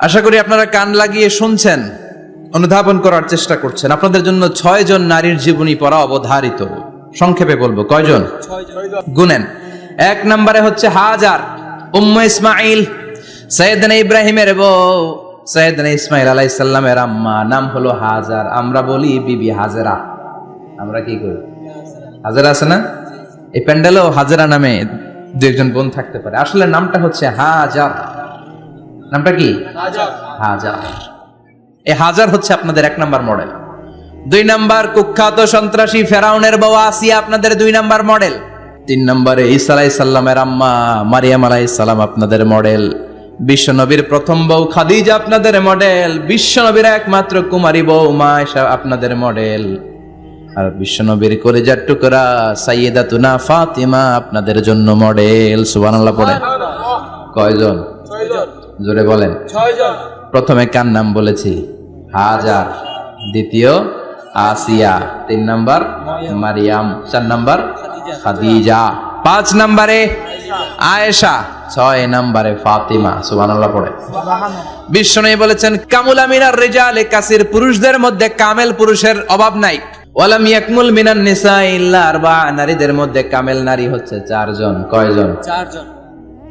আশা করি আপনারা কান লাগিয়ে শুনছেন, অনুধাবন করার চেষ্টা করছেন। আপনাদের জন্য ছয় জন নারীর জীবনী পড়া অবধারিত। সংক্ষেপে বলব, কয়জন? গুনেন। এক নম্বরে হচ্ছে হাজার, উম্ম ইসমাইল সৈয়দনা ইব্রাহিমের বউ। সৈয়দনা ইসমাইল আলাইসাল্লামের আম্মা, নাম হলো হাজার। আমরা বলি বিবি হাজেরা। আমরা কি করি? হাজেরা আছে না? এই প্যান্ডেলেও হাজেরা নামে দু একজন বোন থাকতে পারে। আসলে নামটা হচ্ছে হাজার। নামটা কি? হাজার। এই হাজার হচ্ছে আপনাদের এক নাম্বার মডেল। দুই নাম্বার কুখ্যাত সন্ত্রাসী ফেরাউনের বউ আসিয়া আপনাদের দুই নাম্বার মডেল। তিন নম্বরে ঈসা আলাই সাল্লামের আম্মা মারিয়াম আলাই সাল্লাম আপনাদের মডেল। বিশ্বনবীর প্রথম বউ খাদিজা আপনাদের মডেল। বিশ্বনবীর একমাত্র কুমারী বউ মা এসা আপনাদের মডেল। আর বিশ্বনবীর কলেজার টুকরা সাইয়েদা তুনা ফাতিমা আপনাদের জন্য মডেল। সুবহানাল্লাহ পড়ে। কয়জন? জোরে বলেন। প্রথমে কার নাম বলেছি? হাজার। দ্বিতীয় আসিয়া। তিন নাম্বার মারিয়াম। চার নাম্বার খাদিজা। পাঁচ নাম্বারে আয়েশা। ছয় নাম্বারে ফাতিমা। সুবহানাল্লাহ পড়ে। বিশ্বনবী বলেছেন কামুলা মিনার রিজালে কাসির। পুরুষদের মধ্যে কামেল পুরুষের অভাব নাই। ওয়ালাম ইয়াকমুল মিনান নিসা ইল্লা আরবা নারীদের মধ্যে কামেল নারী হচ্ছে চারজন। কয়জন? চারজন।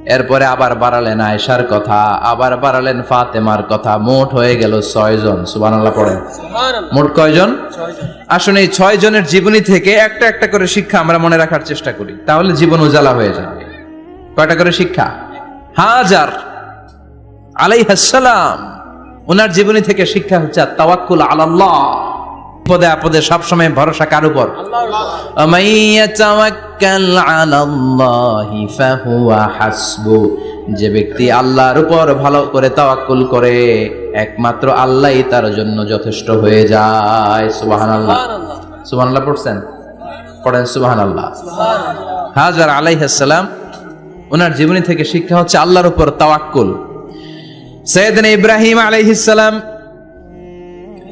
এরপরে আবার বাড়ালেন আয়েশার কথা আবার বাড়ালেন ফাতেমার কথা। মোট হয়ে গেল ছয় জন। সুবহানাল্লাহ পড়েন। মোট কয়জন ছয়জন আসুন এই ছয় জনের জীবনী থেকে একটা একটা করে শিক্ষা আমরা মনে রাখার চেষ্টা করি। তাহলে জীবন উজালা হয়ে যাবে। কয়টা করে শিক্ষা? হাজার। আলাইহাসসালাম। ওনার জীবনী থেকে শিক্ষা হচ্ছে তাওয়াক্কুল আলাল্লাহ। বিপদে আপদে সবসময় ভরসা কার উপর? যে ব্যক্তি আল্লাহর উপর ভালো করে তাওয়াক্কুল করে একমাত্র আল্লাহই তার জন্য যথেষ্ট হয়ে যায়। সুবাহান আল্লাহ সুবাহ আল্লাহ পড়ছেন পড়েন সুবাহান আল্লাহ হাজার আলাইহাসালাম ওনার জীবনী থেকে শিক্ষা হচ্ছে আল্লাহর উপর তাওয়াক্কুল। সৈয়দিন ইব্রাহিম আলাইহিসালাম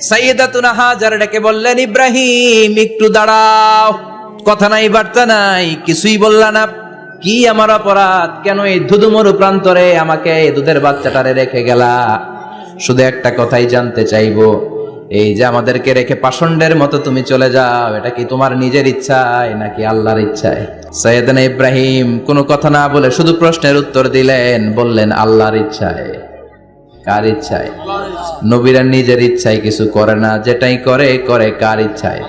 সাইয়েদাতুনা হাজার ডেকে বললেন, ইব্রাহিম, একটু দাঁড়াও। কথা নাই, বার্তা নাই, কিছুই বললা না। কি আমার অপরাধ? কেন এই ধুধুমরু প্রান্তরে আমাকে দুধের বাচ্চাটারে রেখে গেলা? শুধু একটা কথাই জানতে চাইব। এই যে আমাদেরকে রেখে পাষণ্ডের মতো তুমি চলে যাও, এটা কি তোমার নিজের ইচ্ছায় নাকি আল্লাহর ইচ্ছায়? সৈয়দনা ইব্রাহিম কোনো কথা না বলে শুধু প্রশ্নের উত্তর দিলেন, বললেন, আল্লাহর ইচ্ছায়। কার ইচ্ছায়? নবীরা নিজের ইচ্ছায় কিছু করে না যেটাই করে করে কার ইচ্ছায়?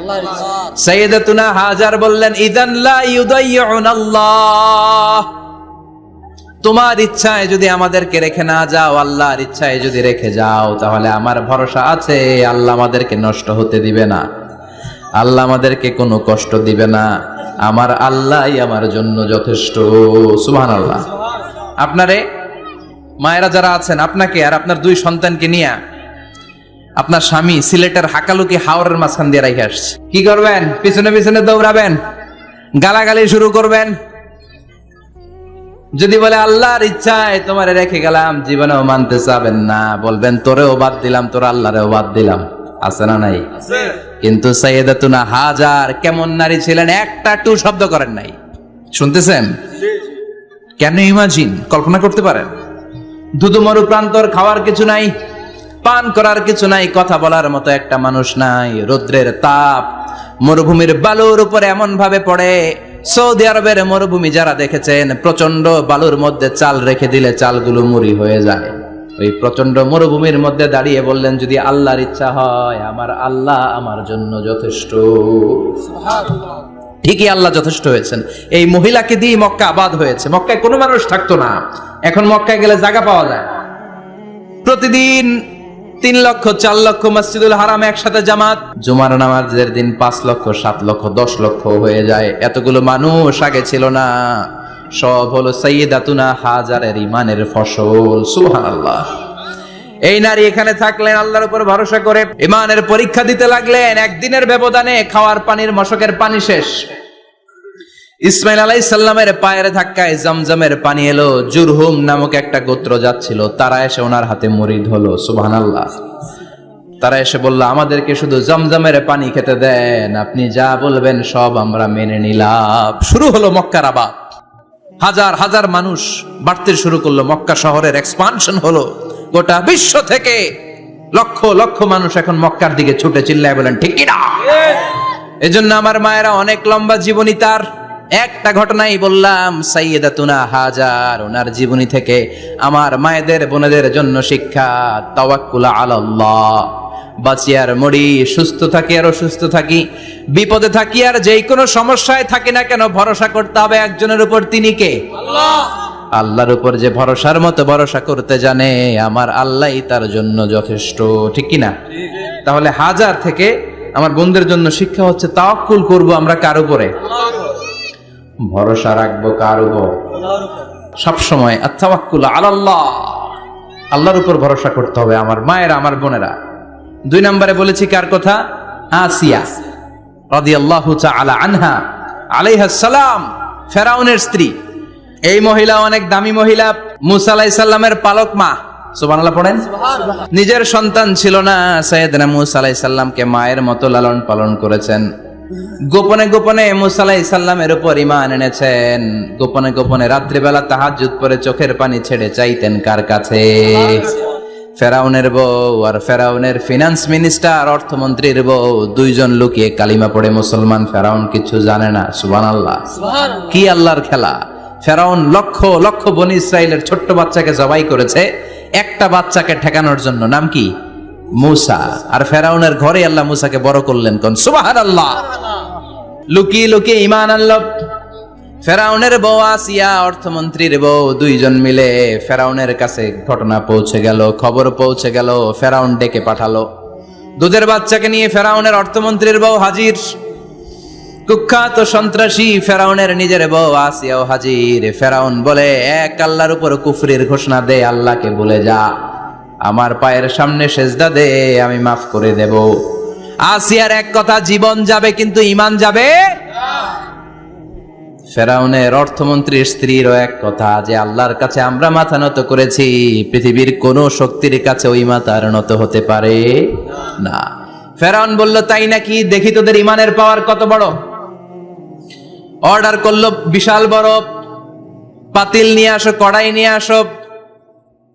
সাইয়েদাতুনা হাজার বললেন ইদান লা ইউদাইয়ুন আল্লাহ। তোমার ইচ্ছায় যদি আমাদেরকে রেখে না যাও আল্লাহর ইচ্ছায় যদি রেখে যাও তাহলে আমার ভরসা আছে আল্লাহ আমাদেরকে নষ্ট হতে দিবে না। আল্লাহ আমাদেরকে কোনো কষ্ট দিবে না। আমার আল্লাহই আমার জন্য যথেষ্ট। সুবহানাল্লাহ। আপনারে মায়েরা যারা আছেন আপনাকে আর আপনার দুই সন্তানকে নিয়ে আপনার স্বামী সিলেটের হাকালুকি হাওড়ের মাঝখান দিয়ে রেখে আসছে। কি করবেন? পিছনে পিছনে দৌড়াবেন? গালাগালি শুরু করবেন? যদি বলে আল্লাহর ইচ্ছায় তোমারে রেখে গেলাম জীবনেও মানতে চাবেন না। বলবেন তোরেও বাদ দিলাম তোর আল্লাহরেও বাদ দিলাম। আছে না নাই? কিন্তু সাইয়েদাতুনা হাজার কেমন নারী ছিলেন একটা টু শব্দ করেন নাই। শুনতেছেন? কেন ইমাজিন? কল্পনা করতে পারেন? দুদু মরু প্রান্তর খাওয়ার কিছু নাই, পান করার কিছু নাই, কথা বলার মতো একটা মানুষ নাই। রৌদ্রের তাপ মরুভূমির বালুর উপরে এমন ভাবে পড়ে। সৌদি আরবের মরুভূমি যারা দেখেছেন প্রচণ্ড বালুর মধ্যে চাল রেখে দিলে চালগুলো মুড়ি হয়ে যায়। ওই প্রচণ্ড মরুভূমির মধ্যে দাঁড়িয়ে বললেন, যদি আল্লাহর ইচ্ছা হয়, আমার আল্লাহ আমার জন্য যথেষ্ট। ঠিকই আল্লাহ যথেষ্ট হয়েছেন। এই মহিলাকে দিয়ে মক্কা আবাদ হয়েছে। মক্কায় কোনো মানুষ থাকতো না। এখন মক্কায় গেলে জায়গা পাওয়া যায়। প্রতিদিন তিন লক্ষ, চার লক্ষ মসজিদুল হারাম একসাথে জামাত। জুমার নামাজের দিন পাঁচ লক্ষ, সাত লক্ষ, দশ লক্ষ হয়ে যায়। এতগুলো মানুষ আগে ছিল না। সব হলো সৈয়দাতুনা হাজারের ইমানের ফসল। সুহান আল্লাহ এই নারী এখানে থাকলেন আল্লাহর উপর ভরসা করে ইমানের পরীক্ষা দিতে লাগলেন, একদিনের ব্যবধানে খাওয়ার পানির মশকের পানি শেষ। ইসমাইল আলাই সাল্লামের পায়ের ধাক্কায় জমজমের পানি এলো, জুরহুম নামক একটা গোত্র যাচ্ছিল, তারা এসে ওনার হাতে মরিদ হলো সুবহান আল্লাহ তারা এসে বলল, আমাদেরকে শুধু জমজমের পানি খেতে দেন, আপনি যা বলবেন সব আমরা মেনে নিলাম। শুরু হলো মক্কার আবাদ। হাজার হাজার মানুষ বাড়তে শুরু করল, মক্কা শহরের এক্সপানশন হলো। গোটা বিশ্ব থেকে লক্ষ লক্ষ মানুষ এখন মক্কার দিকে ছুটে চিল্লায় বলেন, ঠিক কিনা এজন্য আমার মায়েরা অনেক লম্বা জীবনী তার। একটা ঘটনাই বললাম সাইয়েদা তুনা হাজার ওনার জীবনী থেকে আমার মায়েদের বোনেদের জন্য শিক্ষা, তাওয়াক্কুলা আলাল্লাহ বাঁচি আর মরি, সুস্থ থাকি আর অসুস্থ থাকি, বিপদে থাকি আর যেই কোনো সমস্যায় থাকি না কেন, ভরসা করতে হবে একজনের উপর। তিনি কে? আল্লাহর উপর যে ভরসার মতো ভরসা করতে জানে, আমার আল্লাহই তার জন্য যথেষ্ট, ঠিক কি না তাহলে হাজার থেকে আমার বন্ধুদের জন্য শিক্ষা হচ্ছে, তাওয়াক্কুল করব আমরা কার উপরে? ভরসা রাখব কার উপর? সবসময় আত্মাওয়াক্কুল আলাল্লাহ। আল্লাহর উপর ভরসা করতে হবে, আমার মায়েরা, আমার বোনেরা। দুই নম্বরে বলেছি কার কথা? আসিয়া রাদিয়াল্লাহু তাআলা আনহা আলাইহা সালাম, ফেরাউনের স্ত্রী। এই মহিলা অনেক দামি মহিলা। মুসা আলাইহিস পালক মা। সুবহানাল্লাহ পড়েন? নিজের সন্তান ছিল না সৈয়দনা মুসা মায়ের মতো লালন পালন করেছেন। গোপনে গোপনে মুসা আলাইহিস সালামের উপর ইমান এনেছেন। গোপনে গোপনে রাত্রিবেলা তাহাজ্জুদ পরে চোখের পানি ছেড়ে চাইতেন কার কাছে? ফেরাউনের বউ আর ফেরাউনের ফিনান্স মিনিস্টার অর্থমন্ত্রীর বউ দুইজন লুকিয়ে কালিমা পড়ে মুসলমান ফেরাউন কিছু জানে না সুবহানাল্লাহ। কি আল্লাহর খেলা? ফেরাউন লক্ষ লক্ষ বনি ইসরায়েলের ছোট্ট বাচ্চাকে জবাই করেছে। একটা বাচ্চাকে ঠেকানোর জন্য। নাম কি? মুসা। আর ফেরাউনের ঘরে আল্লাহ মুসাকে বড় করলেন কোন? সুবাহান আল্লাহ লুকিয়ে লুকিয়ে ইমান আল্লাহ ফেরাউনের বউ আসিয়া অর্থমন্ত্রীর বউ দুইজন মিলে ফেরাউনের কাছে ঘটনা পৌঁছে গেল, খবর পৌঁছে গেল, ফেরাউন ডেকে পাঠালো। দুধের বাচ্চাকে নিয়ে ফেরাউনের অর্থমন্ত্রীর বউ হাজির। কুখ্যাত সন্ত্রাসী ফেরাউনের নিজের বউ আসিয়াও হাজির। ফেরাউন বলে, এক আল্লাহর উপর কুফরির ঘোষণা দে, আল্লাহকে বলে যা। আমার পায়ের সামনে সেজদা দে, আমি মাফ করে দেব। আসিয়ার এক কথা, জীবন যাবে কিন্তু ইমান যাবে? ফেরাউনের অর্থমন্ত্রীর স্ত্রীরও এক কথা, যে আল্লাহর কাছে আমরা মাথা নত করেছি, পৃথিবীর কোন শক্তির কাছে ওই মাথার নত হতে পারে না। ফেরাউন বলল, তাই নাকি? দেখি তোদের ইমানের পাওয়ার কত বড়। অর্ডার করল, বিশাল বড়, পাতিল নিয়ে আসো, কড়াই নিয়ে আসো।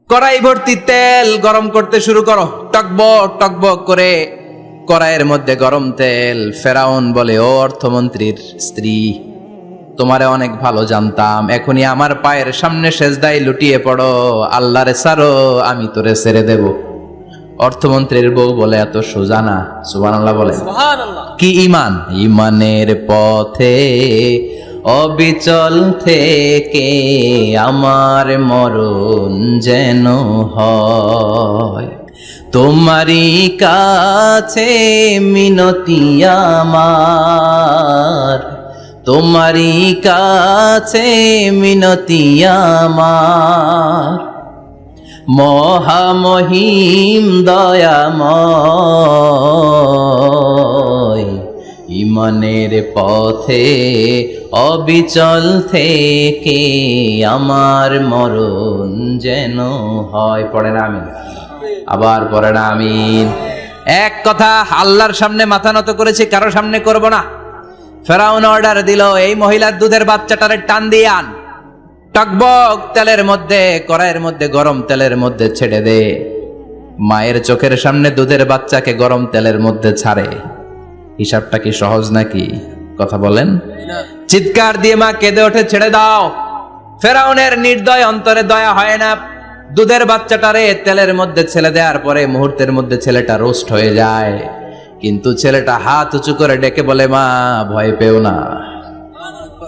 কড়াই ভর্তি তেল গরম করতে শুরু করো। টকবক টকবক করে কড়াইয়ের মধ্যে গরম তেল। ফেরাউন বলে, ও অর্থমন্ত্রীর স্ত্রী, তোমারে অনেক ভালো জানতাম। এখনই আমার পায়ের সামনে সেজদাই লুটিয়ে পড়ো। আল্লাহরে সারো, আমি তোরে ছেড়ে দেব। অর্থমন্ত্রীর বউ বলে এত সোজা না সুবহানাল্লাহ বলে। কি ইমান ইমানের পথে অবিচল থেকে আমার মরণ যেন হয়। তোমারই কাছে মিনতি আমার তোমারই কাছে মিনতি আমার। মহামহিম দয়াময়। ইমানের পথে অবিচল থেকে আমার মরণ যেন হয়। পড়ে না আমিন। আবার পড়ে না আমিন। এক কথা, আল্লাহর সামনে মাথা নত করেছি, কারও সামনে করব না। ফেরাউন অর্ডার দিল, এই মহিলার দুধের বাচ্চাটারে টান দিয়ে আন। টকবক তেলের মধ্যে, কড়াইয়ের মধ্যে, গরম তেলের মধ্যে ছেড়ে দে। মায়ের চোখের সামনে দুধের বাচ্চাকে গরম তেলের মধ্যে ছাড়ে। হিসাবটা কি সহজ নাকি? কথা বলেন। চিৎকার দিয়ে মা কেঁদে ওঠে, ছেড়ে দাও। ফেরাউনের নির্দয় অন্তরে দয়া হয় না। দুধের বাচ্চাটারে তেলের মধ্যে ছেলে দেওয়ার পরে মুহূর্তের মধ্যে ছেলেটা রোস্ট হয়ে যায়। কিন্তু ছেলেটা হাত উঁচু করে ডেকে বলে, মা, ভয় পেও না।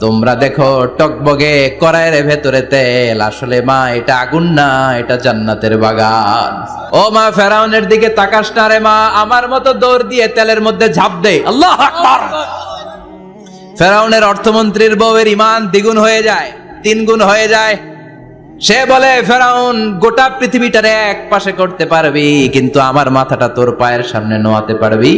তোমরা দেখো টকবগে কড়াইয়ের ভেতরে তেল। আসলে মা, এটা আগুন না, এটা জান্নাতের বাগান। ও মা, ফেরাউনের দিকে তাকাস না রে মা, আমার মতো দৌড় দিয়ে তেলের মধ্যে ঝাঁপ দে। আল্লাহ ফেরাউনের অর্থমন্ত্রীর বউয়ের ইমান দ্বিগুণ হয়ে যায়, তিন গুণ হয়ে যায়। সে বলে, ফেরাউন, গোটা পৃথিবীটারে এক পাশে করতে পারবি, কিন্তু আমার মাথাটা তোর পায়ের সামনে নোয়াতে পারবি?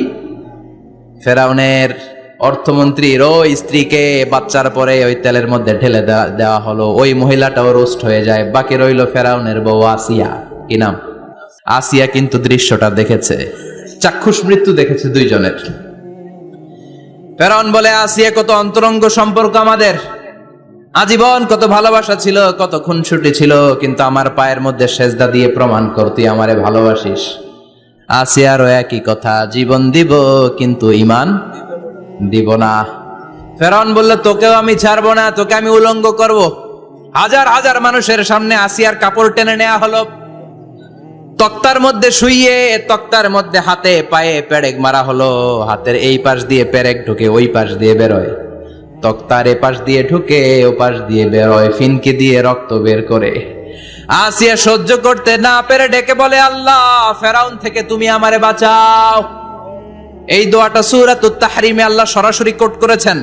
ফেরাউনের অর্থমন্ত্রীর ওই স্ত্রীকে বাচ্চার পরে ওই তেলের মধ্যে ঢেলে দেওয়া- দেওয়া হলো। ওই মহিলাটাও রোস্ট হয়ে যায়। বাকি রইল ফেরাউনের বউ আসিয়া। কি নাম? আসিয়া কিন্তু দৃশ্যটা দেখেছে। চাক্ষুষ মৃত্যু দেখেছে দুইজনের। ফেরাউন বলে, আসিয়া, কত অন্তরঙ্গ সম্পর্ক আমাদের। আজীবন কত ভালোবাসা ছিল, কত খুনসুটি ছিল, কিন্তু আমার পায়ের মধ্যে সেজদা দিয়ে প্রমাণ কর, তুই আমারে ভালোবাসিস। আসিয়ারও একই কথা, জীবন দিব, কিন্তু ইমান দিব না। ফেরাউন বলল, তোকেও আমি ছাড়বো না, তোকে আমি উলঙ্গ করব। হাজার হাজার মানুষের সামনে আসিয়ার কাপড় টেনে নেওয়া হলো। তক্তার মধ্যে শুইয়ে, তক্তার মধ্যে হাতে পায়ে পেরেক মারা হলো। হাতের এই পাশ দিয়ে পেরেক ঢুকে ওই পাশ দিয়ে বেরোয়। তক্তার এ পাশ দিয়ে ঢুকে ও পাশ দিয়ে বেরোয়, ফিনকে দিয়ে রক্ত বের করে। আসিয়া সহ্য করতে না পেরে ডেকে বলে, আল্লাহ, ফেরাউন থেকে তুমি আমারে বাঁচাও। এই দোয়াটা সূরাতুত তাহরিমে আল্লাহ সরাসরি কোট করেছেন।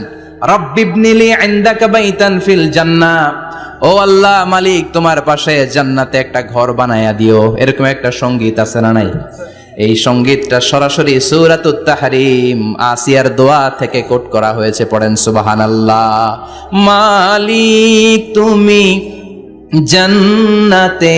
রব্বিবনিলি ইনদাকা বাইতান ফিল জান্নাহ ও আল্লাহ মালিক, তোমার পাশে জান্নাতে একটা ঘর বানায়া দিও। এরকম একটা সংগীত আছে না নাই? এই সঙ্গীতটা সরাসরি সূরাতুত তাহরিম, আসিয়ার দোয়া থেকে কোট করা হয়েছে। পড়েন সুবহানাল্লাহ। মালিক, তুমি জান্নাতে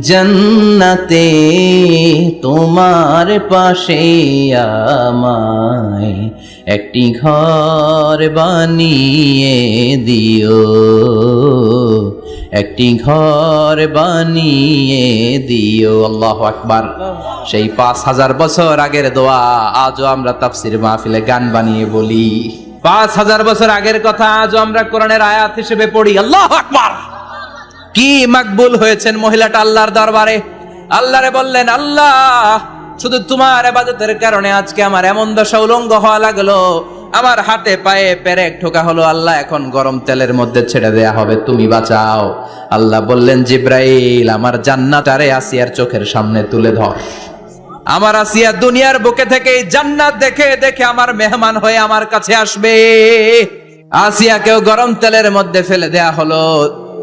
জন্নতে তোমার পাশে আমায় একটি ঘর বানিয়ে দিও। একটি ঘর বানিয়ে দিও। আল্লাহ আকবার। সেই পাঁচ হাজার বছর আগের দোয়া আজও আমরা তাফসির মাহফিলে গান বানিয়ে বলি। পাঁচ হাজার বছর আগের কথা আজও আমরা কোরআনের আয়াত হিসেবে পড়ি। আল্লাহ আকবার। কি মাকবুল হয়েছেন মহিলাটা আল্লাহর দরবারে? আল্লাহরে বললেন, আল্লাহ, শুধু তোমার আবাদতের কারণে আজকে আমার এমন দশা উলঙ্গ হওয়া লাগল। আমার হাতে পায়ে পেরেক ঠোকা হলো, আল্লাহ, এখন গরম তেলের মধ্যে ছেড়ে দেয়া হবে, তুমি বাঁচাও। আল্লাহ বললেন, জিব্রাইল, আমার জান্নাতারে আসিয়ার চোখের সামনে তুলে ধর। আমার আসিয়া দুনিয়ার বুকে থেকে জান্নাত দেখে দেখে আমার মেহমান হয়ে আমার কাছে আসবে। আসিয়াকেও গরম তেলের মধ্যে ফেলে দেয়া হলো।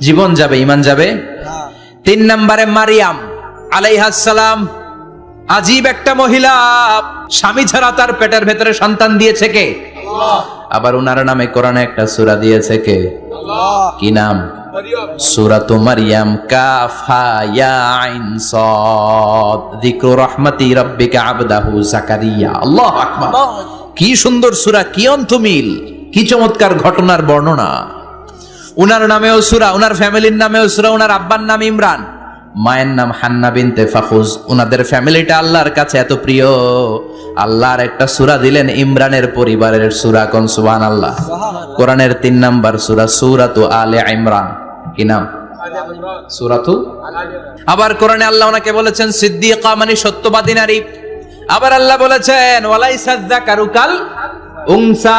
জীবন যাবে ইমান যাবে। হ্যাঁ। তিন নম্বরে মারিয়াম আলাইহাসালাম আজীব একটা মহিলা। স্বামী ছাড়া তার পেটের ভেতরে সন্তান দিয়েছে কে? আবার উনার নামে কোরআনে একটা সুরা দিয়েছে কে? কি নাম? মারিয়াম। সূরাতু মারইয়াম কাফ ইয়া আইন সাদ যিকরু রাহমাতি রাব্বিকা আবদাহু জাকারিয়া। আল্লাহু আকবার। কি সুন্দর সূরা কি অন্তমিল কি চমৎকার ঘটনার বর্ণনা। উনার নামেও সূরা উনার ফ্যামিলির নামেও সূরা উনার আব্বার নাম ইমরান। মায়ের নাম হান্না বিনতে ফাফুজ উনাদের ফ্যামিলিটা আল্লাহর কাছে এত প্রিয়। আল্লাহর একটা সুরা দিলেন ইমরানের পরিবারের সুরা কোন? সুবান আল্লাহ কোরআনের তিন নাম্বার সুরা সূরাতু আলে ইমরান। কি নাম? সূরাতু? আবার কোরআনে আল্লাহ ওনাকে বলেছেন সিদ্দিকা মানে সত্যবাদী নারী। আবার আল্লাহ বলেছেন ওয়ালাইসা যাকারুকাল উনসা।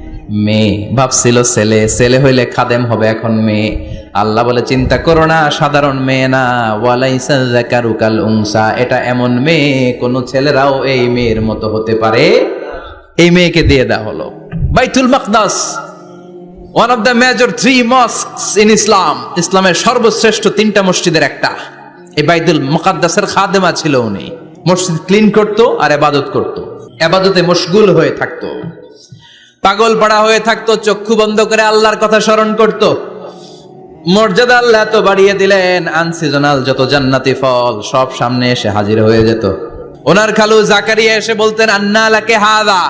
মেয়ে। ভাবছিল ছেলে। ছেলে হইলে খাদেম হবে এখন মেয়ে। আল্লাহ বলে, চিন্তা করো না, সাধারণ মেয়ে না। ওয়ালাইসা যাকারুকাল উনসা। এটা এমন মেয়ে, কোন ছেলেরাও এই মেয়ের মতো হতে পারে। এই মেয়েকে দিয়ে দেওয়া হলো। Baitul Maqdis one of the major three mosques in Islam ইসলামের সর্বশ্রেষ্ঠ তিনটা মসজিদের একটা। এই বাইতুল মুকাদ্দাসের খাদেমা ছিল উনি। মসজিদ ক্লিন করতো আর এবাদত করতো। এবাদতে মশগুল হয়ে থাকতো। পাগল পাড়া হয়ে থাকতো চক্ষু বন্ধ করে আল্লাহর কথা স্মরণ করত। মর্যাদা আল্লাহ এত বাড়িয়ে দিলেন আনসিজনাল যত জান্নাতি ফল সব সামনে এসে হাজির হয়ে যেত। ওনার খালু জাকারিয়া এসে বলতেন আন্না লাকে হাদা?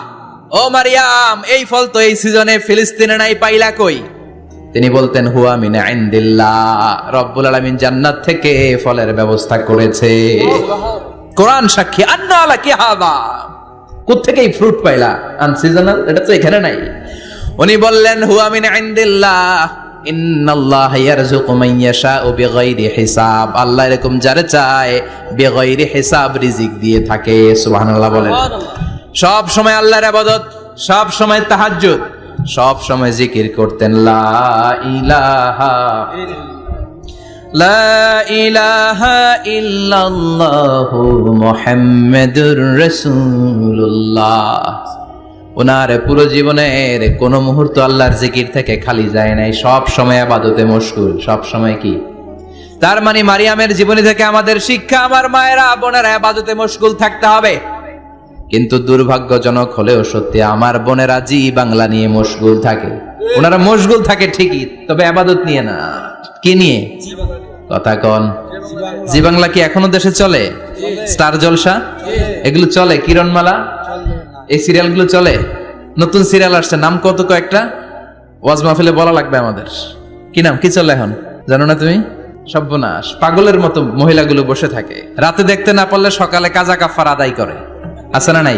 ও মারিয়াম এই ফল তো এই সিজনে ফিলিস্তিনে নাই পাইলা কই? তিনি বলতেন হুয়া মিন ইনদিল্লাহ রব্বুল আলামিন জান্নাত থেকে ফলের ব্যবস্থা করেছে। কোরআন সাক্ষী আন্না লাকে হাদা? কোত্থেকে এই ফ্রুট পাইলা? আনসিজনাল এটা তো এখানে নাই। উনি বললেন হুয়া মিন ইনদিল্লাহ। ইন্নাল্লাহ ইয়ারযুকু মান ইয়াশাউ বিগাইরি হিসাব। আল্লাহ এরকম যারে চায় বিগাইরি হিসাব রিজিক দিয়ে থাকে সুবহানাল্লাহ বলেন। সব সময় আল্লাহর ইবাদত সব সময় তাহাজ্জুদ সব সময় জিকির করতেন লা ইলাহা লা ইলাহা ইল্লাল্লাহু মুহাম্মাদুর রাসূলুল্লাহ। ওনার পুরো জীবনের কোন মুহূর্ত আল্লাহর জিকির থেকে খালি যায় নাই, সব সময় আবাদতে মশগুল, সব সময় কি? তার মানে মারিয়ামের জীবনী থেকে আমাদের শিক্ষা, আমার মায়েরা, বোনেরা আবাদতে মশগুল থাকতে হবে। কিন্তু দুর্ভাগ্যজনক হলেও সত্যি আমার বোনেরা জি বাংলা নিয়ে মশগুল থাকে। ওনারা মশগুল থাকে ঠিকই, তবে আবাদত নিয়ে না। কি নিয়ে? কথা কন। জি বাংলা কি এখনও দেশে চলে? স্টার জলসা? এগুলো চলে? কিরণমালা? এই সিরিয়ালগুলো চলে? নতুন সিরিয়াল আসছে, নাম কত কয়েকটা? ওয়াজ মাহফিলে বলা লাগবে আমাদের। কি নাম? কি চলে এখন? জানো না তুমি? সর্বনাশ। পাগলের মতো মহিলাগুলো বসে থাকে। রাতে দেখতে না পারলে সকালে কাজা কাফার আদায় করে। আছে না নাই?